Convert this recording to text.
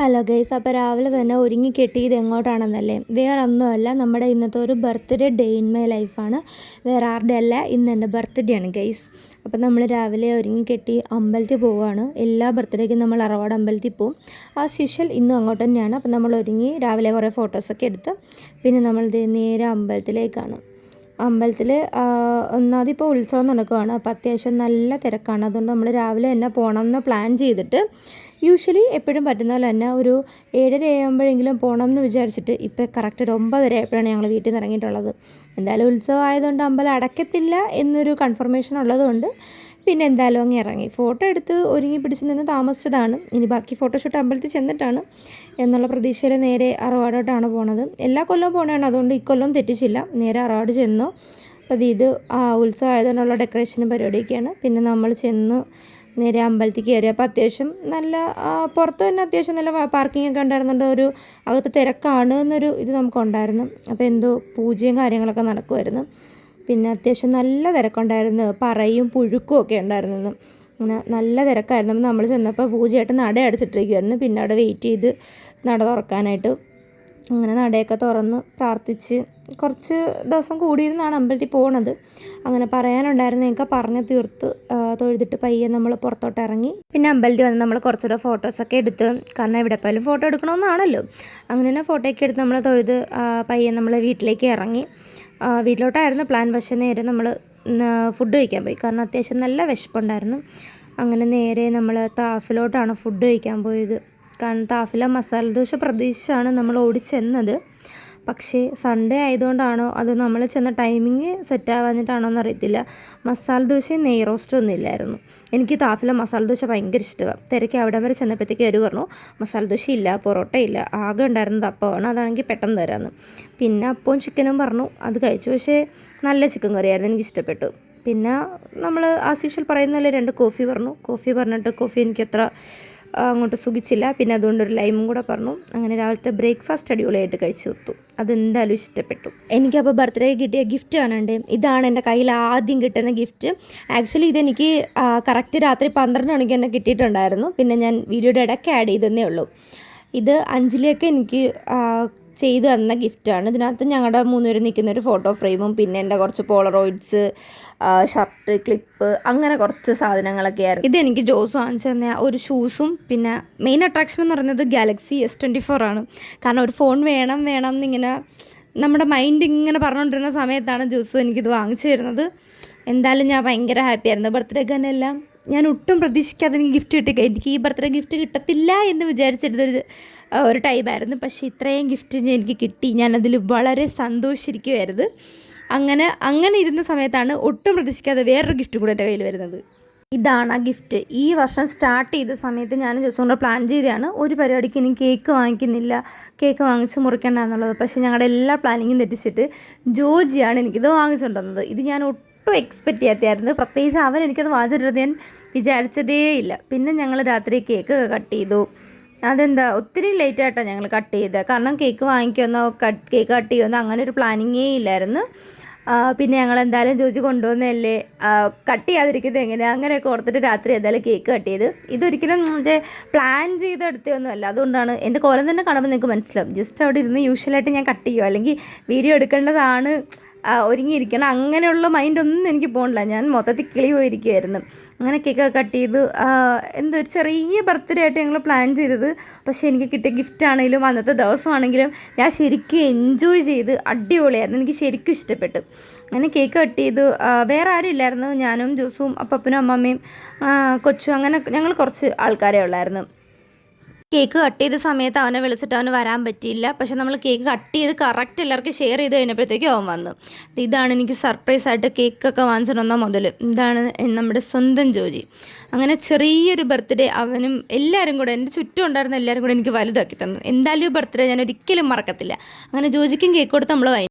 Hello guys അപ്പോൾ രാവിലെ തന്നെ ഒരുങ്ങി കെട്ടിയത് എങ്ങോട്ടാണെന്നല്ലേ? വേറെ ഒന്നുമല്ല നമ്മുടെ ഇന്നത്തെ ഒരു ബർത്ത്ഡേ ഡേ ഇൻ മൈ ലൈഫാണ് വേറെ ആരുടെ അല്ല ഇന്ന് എന്റെ ബർത്ത്ഡേ ആണ് ഗൈസ് അപ്പം നമ്മൾ രാവിലെ ഒരുങ്ങി കെട്ടി അമ്പലത്തിൽ പോവുകയാണ്. എല്ലാ ബർത്ത്ഡേക്കും നമ്മൾ അറവാട് അമ്പലത്തിൽ പോവും. ആ സ്പെഷ്യൽ ഇന്നും അങ്ങോട്ട് തന്നെയാണ്. അപ്പം നമ്മൾ ഒരുങ്ങി രാവിലെ കുറേ ഫോട്ടോസൊക്കെ എടുത്ത് പിന്നെ നമ്മൾ നേരെ അമ്പലത്തിലേക്കാണ്. അമ്പലത്തിൽ ഒന്നാമത് ഇപ്പോൾ ഉത്സവം നടക്കുകയാണ് അപ്പോൾ അത്യാവശ്യം നല്ല തിരക്കാണ്. അതുകൊണ്ട് നമ്മൾ രാവിലെ തന്നെ പോകണം എന്ന് പ്ലാൻ ചെയ്തിട്ട് യൂഷ്വലി എപ്പോഴും പറ്റുന്ന പോലെ തന്നെ ഒരു ഏഴര ആകുമ്പോഴെങ്കിലും പോകണം എന്ന് വിചാരിച്ചിട്ട് ഇപ്പോൾ കറക്റ്റ് ഒരു ഒമ്പതര ആയപ്പോഴാണ് ഞങ്ങൾ വീട്ടിൽ നിന്ന് ഇറങ്ങിയിട്ടുള്ളത്. എന്തായാലും ഉത്സവം ആയതുകൊണ്ട് അമ്പലം അടയ്ക്കത്തില്ല എന്നൊരു കൺഫർമേഷൻ ഉള്ളതുകൊണ്ട് പിന്നെ എന്തായാലും അങ്ങ് ഇറങ്ങി. ഫോട്ടോ എടുത്ത് ഒരുങ്ങി പിടിച്ച് നിന്ന് താമസിച്ചതാണ്. ഇനി ബാക്കി ഫോട്ടോഷൂട്ട് അമ്പലത്തിൽ ചെന്നിട്ടാണ് എന്നുള്ള പ്രതീക്ഷയിൽ നേരെ അറവാടോട്ടാണ് പോണത്. എല്ലാ കൊല്ലവും പോകണതാണ് അതുകൊണ്ട് ഇക്കൊല്ലം തെറ്റിച്ചില്ല. നേരെ അറവാട് ചെന്നു. അപ്പോൾ ഇത് ആ ഉത്സവം ആയതുകൊണ്ടുള്ള ഡെക്കറേഷനും പരിപാടിയൊക്കെയാണ്. പിന്നെ നമ്മൾ ചെന്ന് നേരെ അമ്പലത്തിൽ കയറി. അപ്പോൾ അത്യാവശ്യം നല്ല പുറത്ത് തന്നെ അത്യാവശ്യം നല്ല പാർക്കിംഗ് ഒക്കെ ഉണ്ടായിരുന്നുണ്ട്. ഒരു അകത്ത് തിരക്കാണ് എന്നൊരു ഇത് നമുക്കുണ്ടായിരുന്നു. അപ്പോൾ എന്തോ പൂജയും കാര്യങ്ങളൊക്കെ നടക്കുമായിരുന്നു പിന്നെ അത്യാവശ്യം നല്ല തിരക്കുണ്ടായിരുന്നു. പറയും പുഴുക്കും ഒക്കെ ഉണ്ടായിരുന്നു അങ്ങനെ നല്ല തിരക്കായിരുന്നു. നമ്മൾ ചെന്നപ്പോൾ പൂജയായിട്ട് നട അടച്ചിട്ടിരിക്കുമായിരുന്നു പിന്നെ അവിടെ വെയിറ്റ് ചെയ്ത് നട തുറക്കാനായിട്ട്. അങ്ങനെ നടയൊക്കെ തുറന്ന് പ്രാർത്ഥിച്ച് കുറച്ച് ദിവസം കൂടിയിരുന്നാണ് അമ്പലത്തിൽ പോണത്. അങ്ങനെ പറയാനുണ്ടായിരുന്നതൊക്കെ പറഞ്ഞ് തീർത്ത് തൊഴുതിട്ട് പയ്യെ നമ്മൾ പുറത്തോട്ട് ഇറങ്ങി. പിന്നെ അമ്പലത്തിൽ വന്ന് നമ്മൾ കുറച്ചുകൂടെ ഫോട്ടോസൊക്കെ എടുത്ത് കാരണം എവിടെ പോയാലും ഫോട്ടോ എടുക്കണമെന്നാണല്ലോ. അങ്ങനെ തന്നെ ഫോട്ടോയൊക്കെ എടുത്ത് നമ്മൾ തൊഴുത് പയ്യെ നമ്മൾ വീട്ടിലേക്ക് ഇറങ്ങി. വീട്ടിലോട്ടായിരുന്നു. പ്ലാൻ പക്ഷേ നേരെ നമ്മൾ ഫുഡ് കഴിക്കാൻ പോയി. കാരണം അത്യാവശ്യം നല്ല വിശപ്പുണ്ടായിരുന്നു. അങ്ങനെ നേരെ നമ്മൾ താഫിലോട്ടാണ് ഫുഡ് കഴിക്കാൻ പോയത്. കാരണം താഫില മസാല ദോശ പ്രതീക്ഷിച്ചാണ് നമ്മൾ ഓടിച്ചെന്നത് പക്ഷേ സൺഡേ ആയതുകൊണ്ടാണോ അത് നമ്മൾ ചെന്ന ടൈമിങ് സെറ്റ് ആവാഞ്ഞിട്ടാണോ എന്നറിയത്തില്ല മസാല ദോശയും നെയ് റോസ്റ്റും ഒന്നും ഇല്ലായിരുന്നു. എനിക്ക് താഫിലെ മസാല ദോശ ഭയങ്കര ഇഷ്ടമാണ് തിരക്ക് അവിടെ വരെ ചെന്നപ്പോഴത്തേക്ക് അവർ പറഞ്ഞു മസാല ദോശ ഇല്ല പൊറോട്ട ഇല്ല. ആകെ ഉണ്ടായിരുന്നത് അപ്പമാണ്. അതാണെങ്കിൽ പെട്ടെന്ന് തരാമെന്ന് പിന്നെ അപ്പവും ചിക്കനും പറഞ്ഞു. അത് കഴിച്ചു. പക്ഷേ നല്ല ചിക്കൻ കറിയായിരുന്നു. എനിക്ക് ഇഷ്ടപ്പെട്ടു. പിന്നെ നമ്മൾ ആസ് യൂഷ്വൽ പറയുന്നതല്ലേ രണ്ട് കോഫി പറഞ്ഞു. കോഫി പറഞ്ഞിട്ട് കോഫി എനിക്ക് അങ്ങോട്ട് സുഖിച്ചില്ല. പിന്നെ അതുകൊണ്ട് ഒരു ലൈമും കൂടെ പറഞ്ഞു. അങ്ങനെ രാവിലത്തെ ബ്രേക്ക്ഫാസ്റ്റ് അടിപൊളിയായിട്ട് കഴിച്ചു കൊടുത്തു. അതെന്തായാലും ഇഷ്ടപ്പെട്ടു. എനിക്കപ്പോൾ ബർത്ത്ഡേ കിട്ടിയ ഗിഫ്റ്റ് കാണണ്ടേ? ഇതാണ് എന്റെ കയ്യിൽ ആദ്യം കിട്ടുന്ന ഗിഫ്റ്റ്. ആക്ച്വലി ഇതെനിക്ക് കറക്റ്റ് രാത്രി പന്ത്രണ്ട് മണിക്ക് തന്നെ കിട്ടിയിട്ടുണ്ടായിരുന്നു. പിന്നെ ഞാൻ വീഡിയോയുടെ ഇടയ്ക്ക് ആഡ് ചെയ്തെന്നേ ഉള്ളൂ. ഇത് അഞ്ചിലേക്ക് എനിക്ക് ചെയ്തു തന്ന ഗിഫ്റ്റാണ്. ഇതിനകത്ത് ഞങ്ങളുടെ മൂന്നുപേരും നിൽക്കുന്ന ഒരു ഫോട്ടോ ഫ്രെയിമും പിന്നെ എന്റെ കുറച്ച് പോളറോയിഡ്സ് ഷർട്ട് ക്ലിപ്പ് അങ്ങനെ കുറച്ച് സാധനങ്ങളൊക്കെ ആയിരുന്നു. ഇതെനിക്ക് ജോസ് വാങ്ങിച്ചു തന്ന ഒരു ഷൂസും പിന്നെ മെയിൻ അട്രാക്ഷൻ എന്ന് പറയുന്നത് ഗാലക്സി എസ് ട്വന്റി ഫോർ ആണ്. കാരണം ഒരു ഫോൺ വേണം വേണം എന്നിങ്ങനെ നമ്മുടെ മൈൻഡ് ഇങ്ങനെ പറഞ്ഞുകൊണ്ടിരുന്ന സമയത്താണ് ജ്യൂസ് എനിക്കിത് വാങ്ങിച്ചു തരുന്നത്. എന്തായാലും ഞാൻ ഭയങ്കര ഹാപ്പി ആയിരുന്നു ബർത്ത്ഡേക്ക് തന്നെ എല്ലാം ഞാൻ ഒട്ടും പ്രതീക്ഷിക്കാതെ എനിക്ക് ഗിഫ്റ്റ് കിട്ടി. എനിക്ക് ഈ ബർത്ത്ഡേ ഗിഫ്റ്റ് കിട്ടത്തില്ല എന്ന് വിചാരിച്ചിരുന്നൊരു ഒരു ടൈമായിരുന്നു പക്ഷേ ഇത്രയും ഗിഫ്റ്റ് എനിക്ക് കിട്ടി. ഞാനതിൽ വളരെ സന്തോഷിച്ചിരിക്കുമായിരുന്നു അങ്ങനെ അങ്ങനെ ഇരുന്ന സമയത്താണ് ഒട്ടും പ്രതീക്ഷിക്കാതെ വേറൊരു ഗിഫ്റ്റ് കൂടെ എന്റെ കയ്യിൽ വരുന്നത്. ഇതാണ് ആ ഗിഫ്റ്റ് ഈ വർഷം സ്റ്റാർട്ട് ചെയ്ത സമയത്ത് ഞാൻ കൂടെ പ്ലാൻ ചെയ്തതാണ്. ഒരു പരിപാടിക്ക് ഇനി കേക്ക് വാങ്ങിക്കുന്നില്ല. കേക്ക് വാങ്ങിച്ച് മുറിക്കേണ്ട എന്നുള്ളത്. പക്ഷേ ഞങ്ങളുടെ എല്ലാ പ്ലാനിങ്ങും തെറ്റിച്ചിട്ട് ജോജിയാണ് എനിക്കിത് വാങ്ങിച്ചുകൊണ്ടുവന്നത്. ഇത് ഞാൻ എക്സ്പെക്റ്റ് ചെയ്യാത്തായിരുന്നു പ്രത്യേകിച്ച് അവൻ എനിക്കത് വാങ്ങിച്ചിട്ടുള്ളത് ഞാൻ വിചാരിച്ചതേ ഇല്ല. പിന്നെ ഞങ്ങൾ രാത്രി കേക്ക് കട്ട് ചെയ്തു. അതെന്താ? ഒത്തിരി ലേറ്റ് ആയിട്ടാണ് ഞങ്ങൾ കട്ട് ചെയ്തത്. കാരണം കേക്ക് വാങ്ങിക്കുമെന്നോ കട്ട് കേക്ക് കട്ട് ചെയ്യുമെന്നോ അങ്ങനെ ഒരു പ്ലാനിങ്ങേ ഇല്ലായിരുന്നു. പിന്നെ ഞങ്ങൾ എന്തായാലും ചോദിച്ച് കൊണ്ടുവന്നല്ലേ കട്ട് ചെയ്യാതിരിക്കുന്നത് എങ്ങനെയാണ് അങ്ങനെയൊക്കെ ഓർത്തിട്ട് രാത്രി എന്തായാലും കേക്ക് കട്ട് ചെയ്ത്. ഇതൊരിക്കലും മറ്റേ പ്ലാൻ ചെയ്തെടുത്തൊന്നുമല്ല അതുകൊണ്ടാണ് എന്റെ കോലം തന്നെ കാണുമ്പോൾ നിങ്ങൾക്ക് മനസ്സിലാവും. ജസ്റ്റ് അവിടെ ഇരുന്ന് യൂഷ്വലായിട്ട് ഞാൻ കട്ട് ചെയ്യുമോ അല്ലെങ്കിൽ വീഡിയോ എടുക്കേണ്ടതാണ്. ഒരുങ്ങിയിരിക്കണം. അങ്ങനെയുള്ള മൈൻഡൊന്നും എനിക്ക് പോകണില്ല ഞാൻ മൊത്തത്തിൽ കിളി പോയിരിക്കുമായിരുന്നു അങ്ങനെ കേക്ക് കട്ട് ചെയ്ത് എന്തോ ഒരു ചെറിയ ബർത്ത്ഡേ ആയിട്ട് ഞങ്ങൾ പ്ലാൻ ചെയ്തത്. പക്ഷേ എനിക്ക് കിട്ടിയ ഗിഫ്റ്റ് ആണെങ്കിലും അന്നത്തെ ദിവസമാണെങ്കിലും ഞാൻ ശരിക്കും എൻജോയ് ചെയ്ത് അടിപൊളിയായിരുന്നു. എനിക്ക് ശരിക്കും ഇഷ്ടപ്പെട്ടു. അങ്ങനെ കേക്ക് കട്ട് ചെയ്ത് വേറെ ആരും ഇല്ലായിരുന്നു. ഞാനും ജോസും അപ്പനും അമ്മമ്മയും കൊച്ചും അങ്ങനെ ഞങ്ങൾ കുറച്ച് ആൾക്കാരേ ഉള്ളായിരുന്നു. കേക്ക് കട്ട് ചെയ്ത സമയത്ത് അവനെ വിളിച്ചിട്ട് അവന് വരാൻ പറ്റിയില്ല. പക്ഷെ നമ്മൾ കേക്ക് കട്ട് ചെയ്ത് കറക്റ്റ് എല്ലാവർക്കും ഷെയർ ചെയ്ത് കഴിഞ്ഞപ്പോഴത്തേക്കും അവൻ വന്നു. ഇതാണ് എനിക്ക് സർപ്രൈസ് ആയിട്ട് കേക്കൊക്കെ വാങ്ങിച്ചിട്ട് വന്ന മുതൽ ഇതാണ് നമ്മുടെ സ്വന്തം ജോജി. അങ്ങനെ ചെറിയൊരു ബർത്ത്ഡേ അവനും എല്ലാവരും കൂടെ എന്റെ ചുറ്റും ഉണ്ടായിരുന്ന എല്ലാവരും കൂടെ എനിക്ക് വലുതാക്കി തന്നു. എന്തായാലും ബർത്ത്ഡേ ഞാൻ ഒരിക്കലും മറക്കത്തില്ല. അങ്ങനെ ജോജിക്കും കേക്ക് കൊടുത്ത് നമ്മൾ